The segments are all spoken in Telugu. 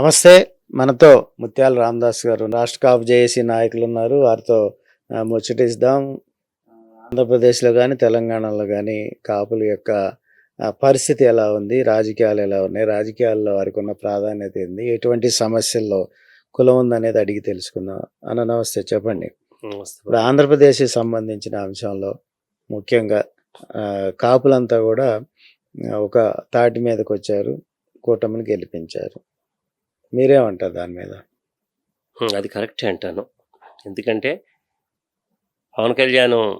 నమస్తే. మనతో ముత్యాల రామదాస్ గారు రాష్ట్ర కాపు జేఏసీ నాయకులు ఉన్నారు. వారితో ముచ్చటిస్తాం ఆంధ్రప్రదేశ్లో కానీ తెలంగాణలో కానీ కాపుల యొక్క పరిస్థితి ఎలా ఉంది? రాజకీయాలు ఎలా ఉన్నాయి? రాజకీయాల్లో వారికి ఉన్న ప్రాధాన్యత ఏంది? ఎటువంటి సమస్యల్లో కులం ఉందనేది అడిగి తెలుసుకుందాం. అన్న నమస్తే. చెప్పండి. ఇప్పుడు ఆంధ్రప్రదేశ్కి సంబంధించిన అంశంలో ముఖ్యంగా కాపులంతా కూడా ఒక తాటి మీదకి వచ్చారు కూటమిని గెలిపించారు. మీరేమంటారు దాని మీద. అది కరెక్టే అంటాను. ఎందుకంటే పవన్ కళ్యాణ్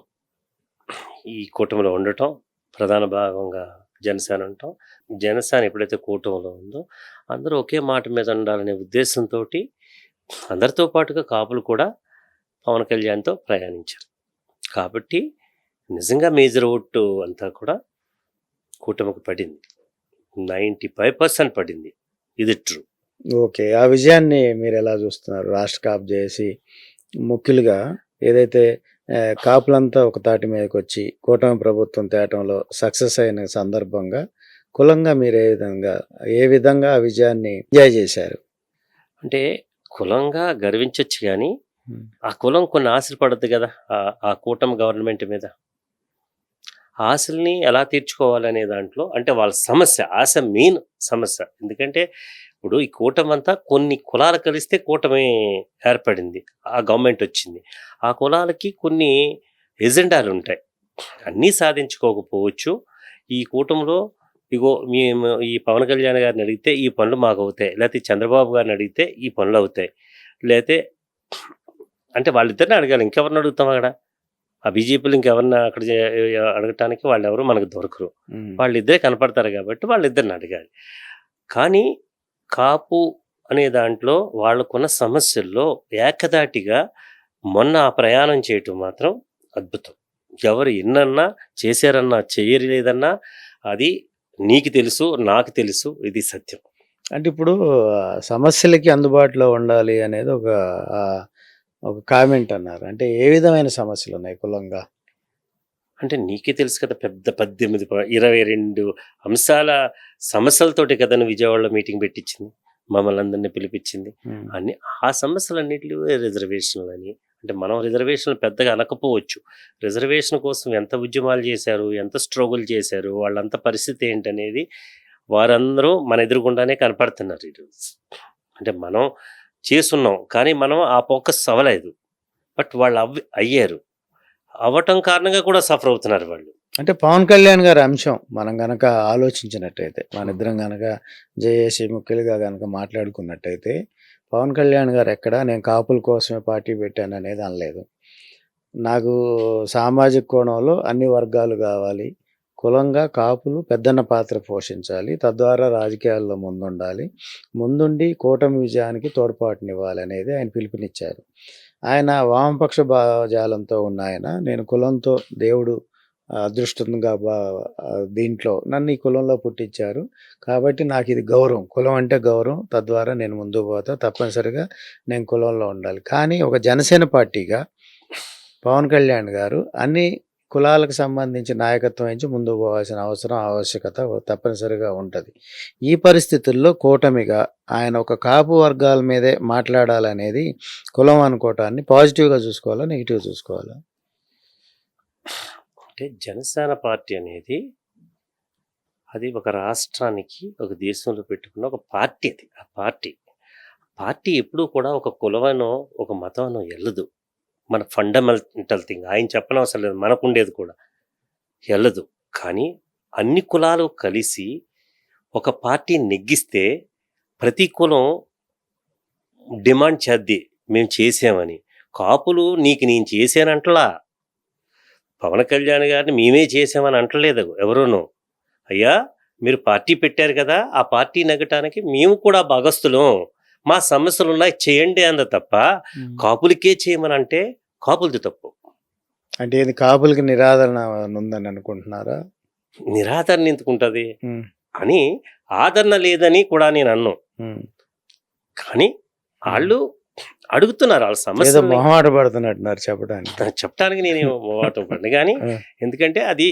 ఈ కూటమిలో ఉండటం ప్రధాన భాగంగా జనసేన ఉండటం జనసేన ఎప్పుడైతే కూటమిలో ఉందో అందరూ ఒకే మాట మీద ఉండాలనే ఉద్దేశంతో అందరితో పాటుగా కాపులు కూడా పవన్ కళ్యాణ్తో ప్రయాణించారు. కాబట్టి నిజంగా మేజర్ ఓటు అంతా కూడా కూటమికి పడింది. నైంటీ ఫైవ్ పర్సెంట్ పడింది. ఇది ట్రూ. ఓకే. ఆ విజయాన్ని మీరు ఎలా చూస్తున్నారు? రాష్ట్ర కాపు చేసి ముఖ్యులుగా ఏదైతే కాపులంతా ఒక తాటి మీదకి వచ్చి కూటమి ప్రభుత్వం తేటంలో సక్సెస్ అయిన సందర్భంగా కులంగా మీరు ఏ విధంగా ఏ విధంగా ఆ విజయాన్ని ఎంజాయ్ చేశారు? అంటే కులంగా గర్వించవచ్చు కానీ. ఆ కులం కొన్ని ఆశలు పడద్దు కదా ఆ- ఆ కూటమి గవర్నమెంట్ మీద. ఆశల్ని ఎలా తీర్చుకోవాలనే దాంట్లో అంటే వాళ్ళ సమస్య ఆశ మెయిన్ సమస్య. ఎందుకంటే ఇప్పుడు ఈ కూటమి అంతా కొన్ని కులాలు కలిస్తే కూటమి ఏర్పడింది. ఆ గవర్నమెంట్ వచ్చింది. ఆ కులాలకి కొన్ని ఎజెండాలు ఉంటాయి. అన్నీ సాధించుకోకపోవచ్చు. ఈ కూటమిలో ఇగో మేము ఈ పవన్ కళ్యాణ్ గారిని అడిగితే ఈ పనులు మాకు అవుతాయి. లేకపోతే చంద్రబాబు గారిని అడిగితే ఈ పనులు అవుతాయి. లేకపోతే అంటే వాళ్ళిద్దరిని అడగాలి. ఇంకెవరిని అడుగుతాం అక్కడ? ఆ బీజేపీలు ఇంకెవరిని అక్కడ అడగటానికి వాళ్ళు ఎవరు మనకు దొరకరు. వాళ్ళిద్దరే కనపడతారు కాబట్టి వాళ్ళిద్దరిని అడగాలి. కానీ కాపు అనే దాంట్లో వాళ్ళకున్న సమస్యల్లో ఏకదాటిగా మొన్న ఆ ప్రయాణం చేయటం మాత్రం అద్భుతం. ఎవరు ఎన్నన్నా చేశారన్నా చేయలేదన్నా అది నీకు తెలుసు నాకు తెలుసు ఇది సత్యం. అంటే ఇప్పుడు సమస్యలకి అందుబాటులో ఉండాలి అనేది ఒక ఒక కామెంట్ అన్నారు. అంటే ఏ విధమైన సమస్యలు ఉన్నాయి కులంగా? అంటే నీకే తెలుసు కదా పెద్ద పద్దెనిమిది ఇరవై రెండు అంశాల సమస్యలతోటి కదా విజయవాడలో మీటింగ్ పెట్టించింది మమ్మల్ని అందరినీ పిలిపించింది. అన్ని ఆ సమస్యలన్నింటిలో రిజర్వేషన్లు అని అంటే మనం రిజర్వేషన్లు పెద్దగా అనకపోవచ్చు. రిజర్వేషన్ కోసం ఎంత ఉద్యమాలు చేశారు ఎంత స్ట్రగుల్ చేశారు వాళ్ళంత పరిస్థితి ఏంటనేది వారందరూ మన ఎదురుగుండానే కనపడుతున్నారు ఈరోజు అంటే మనం చేసున్నాం కానీ మనం ఆ ఫోకస్ అవ్వలేదు. బట్ వాళ్ళు అవ్వి అయ్యారు. అవ్వటం కారణంగా కూడా సఫర్ అవుతున్నారు వాళ్ళు. అంటే పవన్ కళ్యాణ్ గారి అంశం మనం గనక ఆలోచించినట్టయితే మన ఇద్దరం గనక జేఏసీ ముఖ్యులుగా గనక మాట్లాడుకున్నట్టయితే పవన్ కళ్యాణ్ గారు ఎక్కడ నేను కాపుల కోసమే పార్టీ పెట్టాను అనేది అనలేదు. నాకు సామాజిక కోణంలో అన్ని వర్గాలు కావాలి కులంగా కాపులు పెద్దన్న పాత్ర పోషించాలి తద్వారా రాజకీయాల్లో ముందుండాలి ముందుండి కూటమి విజయానికి తోడ్పాటునివ్వాలి అనేది ఆయన పిలుపునిచ్చారు. ఆయన వామపక్ష భావజాలంతో ఉన్న ఆయన నేను కులంతో దేవుడు అదృష్టంగా బా దీంట్లో నన్ను ఈ కులంలో పుట్టించారు. కాబట్టి నాకు ఇది గౌరవం. కులం అంటే గౌరవం. తద్వారా నేను ముందుకు పోతా. తప్పనిసరిగా నేను కులంలో ఉండాలి. కానీ ఒక జనసేన పార్టీగా పవన్ కళ్యాణ్ గారు అన్ని కులాలకు సంబంధించి నాయకత్వం నుంచి ముందుకు పోవాల్సిన అవసరం ఆవశ్యకత తప్పనిసరిగా ఉంటుంది. ఈ పరిస్థితుల్లో కూటమిగా ఆయన ఒక కాపు వర్గాల మీదే మాట్లాడాలనేది కులం అనుకోవటాన్ని పాజిటివ్గా చూసుకోవాలా నెగిటివ్ చూసుకోవాలా? అంటే జనసేన పార్టీ అనేది అది ఒక రాష్ట్రానికి ఒక దేశంలో పెట్టుకున్న ఒక పార్టీ అది. ఆ పార్టీ పార్టీ ఎప్పుడూ కూడా ఒక కులమనో ఒక మతమనో వెళ్ళదు మన ఫండమెంటల్ థింగ్ ఆయన చెప్పనవసరం లేదు మనకు ఉండేది కూడా. వెళ్ళదు కానీ అన్ని కులాలు కలిసి ఒక పార్టీ నెగ్గిస్తే ప్రతి కులం డిమాండ్ చేద్ది మేము చేసామని. కాపులు నీకు నేను చేశానంటలా. పవన్ కళ్యాణ్ గారిని మేమే చేసామని అంటలేదు ఎవరూనూ. అయ్యా మీరు పార్టీ పెట్టారు కదా ఆ పార్టీ నెగ్గటానికి మేము కూడా భాగస్తులం మా సమస్యలు ఉన్నాయి చేయండి అంద తప్ప కాపులకే చేయమని అంటే కాపులది తప్పు. అంటే ఇది కాపులకి నిరాదరణ ఉందని అనుకుంటున్నారా? నిరాదరణ ఎందుకుంటుంది? అని ఆదరణ లేదని కూడా నేను అన్నాను ఉమ్. కానీ వాళ్ళు అడుగుతున్నారు వాళ్ళ సమస్య మొహమాట పడుతున్నట్టున్నారు చెప్పడానికి. చెప్పడానికి నేను వాటం పడిన కానీ. ఎందుకంటే అది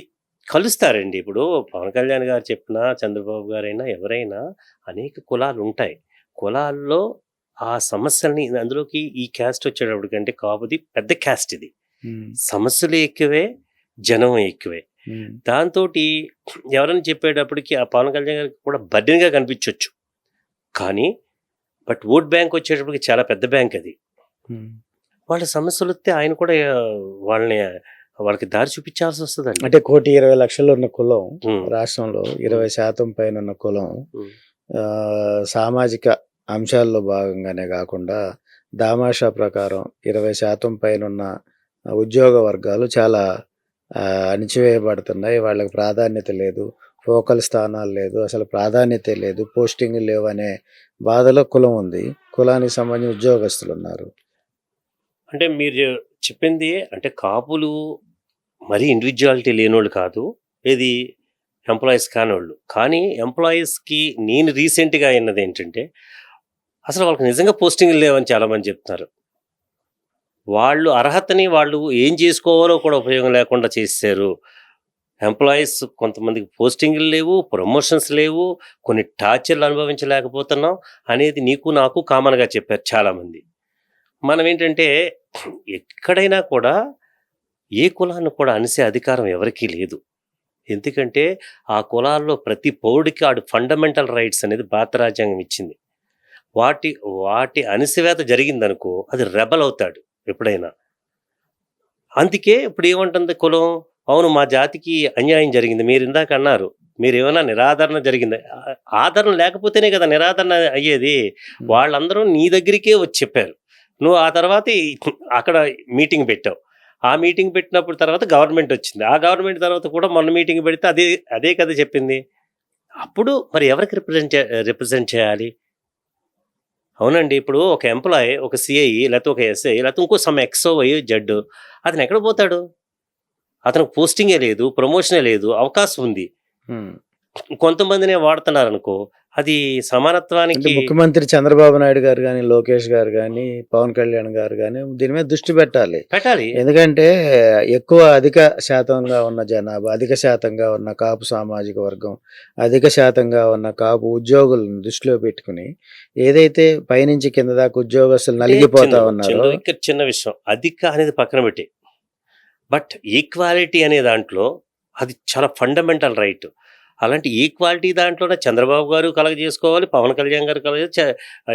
కలుస్తారండి. ఇప్పుడు పవన్ కళ్యాణ్ గారు చెప్పినా చంద్రబాబు గారైనా ఎవరైనా అనేక కులాలు ఉంటాయి కులాల్లో ఆ సమస్యల్ని అందులోకి ఈ క్యాస్ట్ వచ్చేటప్పటికంటే కాపుది పెద్ద క్యాస్ట్ ఇది. సమస్యలు ఎక్కువే జనం ఎక్కువే. దాంతో ఎవరైనా చెప్పేటప్పటికి ఆ పవన్ కళ్యాణ్ గారికి కూడా బడ్డీగా కనిపించవచ్చు కానీ బట్ ఓట్ బ్యాంక్ వచ్చేటప్పటికి చాలా పెద్ద బ్యాంక్ అది. వాళ్ళ సమస్యలు వస్తే ఆయన కూడా వాళ్ళని వాళ్ళకి దారి చూపించాల్సి వస్తుందండి. అంటే కోటి ఇరవై లక్షలు ఉన్న కులం రాష్ట్రంలో ఇరవై శాతం పైన ఉన్న కులం సామాజిక అంశాల్లో భాగంగానే కాకుండా దామాషా ప్రకారం ఇరవై శాతం పైనున్న ఉద్యోగ వర్గాలు చాలా అణిచివేయబడుతున్నాయి. వాళ్ళకి ప్రాధాన్యత లేదు. ఫోకల్ స్థానాలు లేదు. అసలు ప్రాధాన్యత లేదు. పోస్టింగ్ లేవు అనే బాధలో కులం ఉంది. కులానికి సంబంధించిన ఉద్యోగస్తులు ఉన్నారు. అంటే మీరు చెప్పింది అంటే కాపులు మరీ ఇండివిజువాలిటీ లేనోళ్ళు కాదు. ఇది ఎంప్లాయీస్ కానివాళ్ళు కానీ ఎంప్లాయీస్కి నేను రీసెంట్గా అయినది ఏంటంటే అసలు వాళ్ళకి నిజంగా పోస్టింగ్లు లేవని చాలామంది చెప్తున్నారు. వాళ్ళు అర్హతని వాళ్ళు ఏం చేసుకోవాలో కూడా ఉపయోగం లేకుండా చేశారు ఎంప్లాయీస్ కొంతమందికి పోస్టింగ్లు లేవు ప్రమోషన్స్ లేవు కొన్ని టార్చర్లు అనుభవించలేకపోతున్నాం అనేది నీకు నాకు కామన్గా చెప్పారు చాలామంది. మనం ఏంటంటే ఎక్కడైనా కూడా ఏ కులాన్ని కూడా అనిసే అధికారం ఎవరికీ లేదు. ఎందుకంటే ఆ కులాల్లో ప్రతి పౌరుడికి ఆడు ఫండమెంటల్ రైట్స్ అనేది భారత రాజ్యాంగం ఇచ్చింది. వాటి వాటి అణిసివేత జరిగిందనుకో అది రెబల్ అవుతాడు ఎప్పుడైనా. అందుకే ఇప్పుడు ఏమంటుంది కులం? అవును మా జాతికి అన్యాయం జరిగింది మీరు ఇందాక అన్నారు. మీరు ఏమైనా నిరాదరణ జరిగింది? ఆదరణ లేకపోతేనే కదా నిరాదరణ అయ్యేది. వాళ్ళందరూ నీ దగ్గరికే వచ్చి చెప్పారు. నువ్వు ఆ తర్వాత అక్కడ మీటింగ్ పెట్టావు. ఆ మీటింగ్ పెట్టినప్పుడు తర్వాత గవర్నమెంట్ వచ్చింది. ఆ గవర్నమెంట్ తర్వాత కూడా మొన్న మీటింగ్ పెడితే అదే అదే కదా చెప్పింది. అప్పుడు మరి ఎవరికి రిప్రజెంట్ రిప్రజెంట్ చేయాలి? అవునండి. ఇప్పుడు ఒక ఎంప్లాయ్ ఒక సిఐ లేకపోతే ఒక ఎస్ఐ లేకపోతే ఇంకో సమ్ ఎక్సో వై జడ్ అతను ఎక్కడ పోతాడు? అతనికి పోస్టింగే లేదు ప్రమోషనే లేదు అవకాశం ఉంది. కొంతమందినే వాడుతున్నారు అనుకో అది సమానత్వానికి ముఖ్యమంత్రి చంద్రబాబు నాయుడు గారు కానీ లోకేష్ గారు కానీ పవన్ కళ్యాణ్ గారు కానీ దీని మీద దృష్టి పెట్టాలి. పెట్టాలి. ఎందుకంటే ఎక్కువ అధిక శాతంగా ఉన్న జనాభా అధిక శాతంగా ఉన్న కాపు సామాజిక వర్గం అధిక శాతంగా ఉన్న కాపు ఉద్యోగులను దృష్టిలో పెట్టుకుని ఏదైతే పైనుంచి కింద దాకా ఉద్యోగస్తులు నలిగిపోతా ఉన్నారో ఇక్కడ చిన్న విషయం. అధిక అనేది పక్కన పెట్టి. బట్ ఈక్వాలిటీ అనే దాంట్లో అది చాలా ఫండమెంటల్ రైట్. అలాంటి ఈక్వాలిటీ దాంట్లోనే చంద్రబాబు గారు కలగజేసుకోవాలి పవన్ కళ్యాణ్ గారు కలగ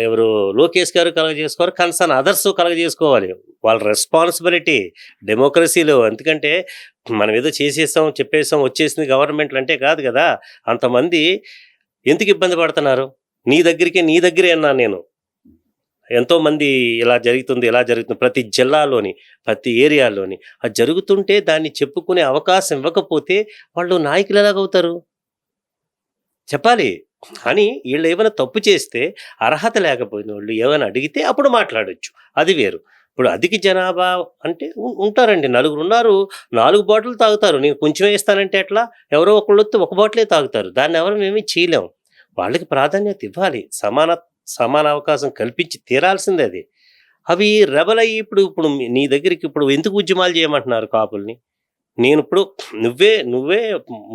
ఎవరు లోకేష్ గారు కలగజేసుకోవాలి కన్సర్న్ అదర్స్ కలగజేసుకోవాలి. వాళ్ళ రెస్పాన్సిబిలిటీ డెమోక్రసీలో. ఎందుకంటే మనం ఏదో చేసేసాం చెప్పేసాం వచ్చేసింది గవర్నమెంట్లు అంటే కాదు కదా. అంతమంది ఎందుకు ఇబ్బంది పడుతున్నారు? నీ దగ్గరికే నీ దగ్గరే అన్నాను నేను. ఎంతోమంది ఇలా జరుగుతుంది ఇలా జరుగుతుంది. ప్రతి జిల్లాలోని ప్రతి ఏరియాలోని. అది జరుగుతుంటే దాన్ని చెప్పుకునే అవకాశం ఇవ్వకపోతే వాళ్ళు నాయకులు ఎలాగవుతారు? చెప్పాలి. కానీ వీళ్ళు ఏమైనా తప్పు చేస్తే అర్హత లేకపోయిన వాళ్ళు ఏమైనా అడిగితే అప్పుడు మాట్లాడొచ్చు. అది వేరు. ఇప్పుడు అధిక జనాభా అంటే ఉంటారండి. నలుగురు ఉన్నారు నాలుగు బాటిల్ తాగుతారు. నేను కొంచెం వేస్తానంటే ఎట్లా? ఎవరో ఒకళ్ళు వస్తే ఒక బాటిలే తాగుతారు. దాన్ని ఎవరు మేమీ చేయలేం. వాళ్ళకి ప్రాధాన్యత ఇవ్వాలి. సమాన సమాన అవకాశం కల్పించి తీరాల్సిందే అది. అవి రెబల్ అయ్యి ఇప్పుడు ఇప్పుడు నీ దగ్గరికి ఇప్పుడు ఎందుకు ఉద్యమాలు చేయమంటున్నారు కాపుల్ని? నేను ఇప్పుడు నువ్వే నువ్వే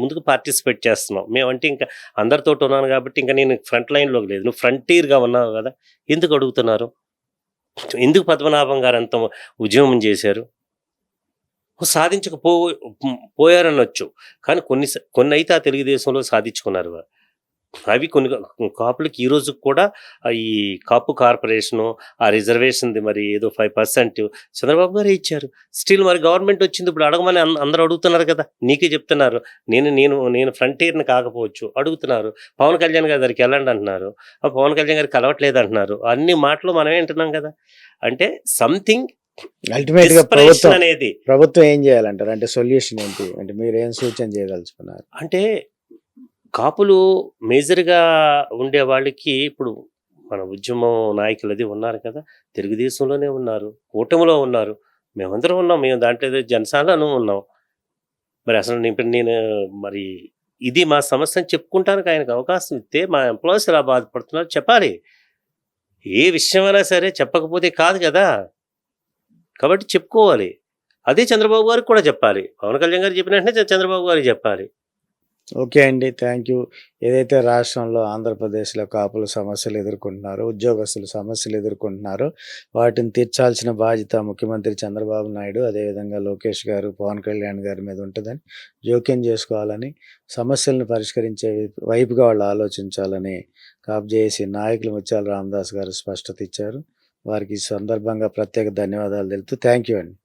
ముందుకు పార్టిసిపేట్ చేస్తున్నావు. మేమంటే ఇంకా అందరితో ఉన్నాను కాబట్టి ఇంకా నేను ఫ్రంట్ లైన్లోకి లేదు. నువ్వు ఫ్రంటీర్గా ఉన్నావు కదా ఎందుకు అడుగుతున్నారు? ఎందుకు పద్మనాభం గారు అంత ఉద్యమం చేశారు? సాధించకపో పోయారనొచ్చు. కానీ కొన్ని కొన్ని అయితే ఆ తెలుగుదేశంలో సాధించుకున్నారు అవి కొన్ని కాపులకి ఈ రోజు కూడా ఈ కాపు కార్పొరేషను ఆ రిజర్వేషన్ మరి ఏదో ఫైవ్ పర్సెంట్ చంద్రబాబు గారే ఇచ్చారు. స్టిల్ మరి గవర్నమెంట్ వచ్చింది ఇప్పుడు అడగమని అందరూ అడుగుతున్నారు కదా. నీకే చెప్తున్నారు. నేను నేను నేను ఫ్రంటీర్ని కాకపోవచ్చు అడుగుతున్నారు. పవన్ కళ్యాణ్ గారి దగ్గరికి వెళ్ళండి అంటున్నారు. ఆ పవన్ కళ్యాణ్ గారికి కలవట్లేదు అంటున్నారు. అన్ని మాటలు మనమే వింటున్నాం కదా. అంటే సంథింగ్ అల్టిమేట్గా ప్రభుత్వం అనేది ప్రభుత్వం ఏం చేయాలంటారు? అంటే సొల్యూషన్ ఏంటి? అంటే మీరు ఏం సూచన చేయదలుచుకున్నారు? అంటే కాపులు మేజర్గా ఉండే వాళ్ళకి ఇప్పుడు మన ఉద్యమం నాయకులు అది ఉన్నారు కదా తెలుగుదేశంలోనే ఉన్నారు కూటమిలో ఉన్నారు. మేమందరం ఉన్నాం మేము దాంట్లో ఏదో ఉన్నాం. మరి అసలు ఇప్పుడు నేను మరి ఇది మా సమస్యని చెప్పుకుంటానికి ఆయనకు అవకాశం ఇస్తే మా ఎంప్లాయీస్ ఎలా బాధపడుతున్నారు చెప్పాలి. ఏ విషయమైనా సరే చెప్పకపోతే కాదు కదా. కాబట్టి చెప్పుకోవాలి. అదే చంద్రబాబు గారికి కూడా చెప్పాలి. పవన్ కళ్యాణ్ గారు చెప్పిన వెంటనే చంద్రబాబు గారికి చెప్పాలి. ఓకే అండి. Thank you. ఏదైతే రాష్ట్రంలో ఆంధ్రప్రదేశ్లో కాపులు సమస్యలు ఎదుర్కొంటున్నారో ఉద్యోగస్తులు సమస్యలు ఎదుర్కొంటున్నారో వాటిని తీర్చాల్సిన బాధ్యత ముఖ్యమంత్రి చంద్రబాబు నాయుడు అదేవిధంగా లోకేష్ గారు పవన్ కళ్యాణ్ గారి మీద ఉంటుందని జోక్యం చేసుకోవాలని సమస్యలను పరిష్కరించే వైపుగా వాళ్ళు ఆలోచించాలని కాపు చేసి నాయకులు ముత్యాల రామదాస్ గారు స్పష్టత ఇచ్చారు. వారికి ఈ సందర్భంగా ప్రత్యేక ధన్యవాదాలు తెలుపుతూ థ్యాంక్ యూ అండి.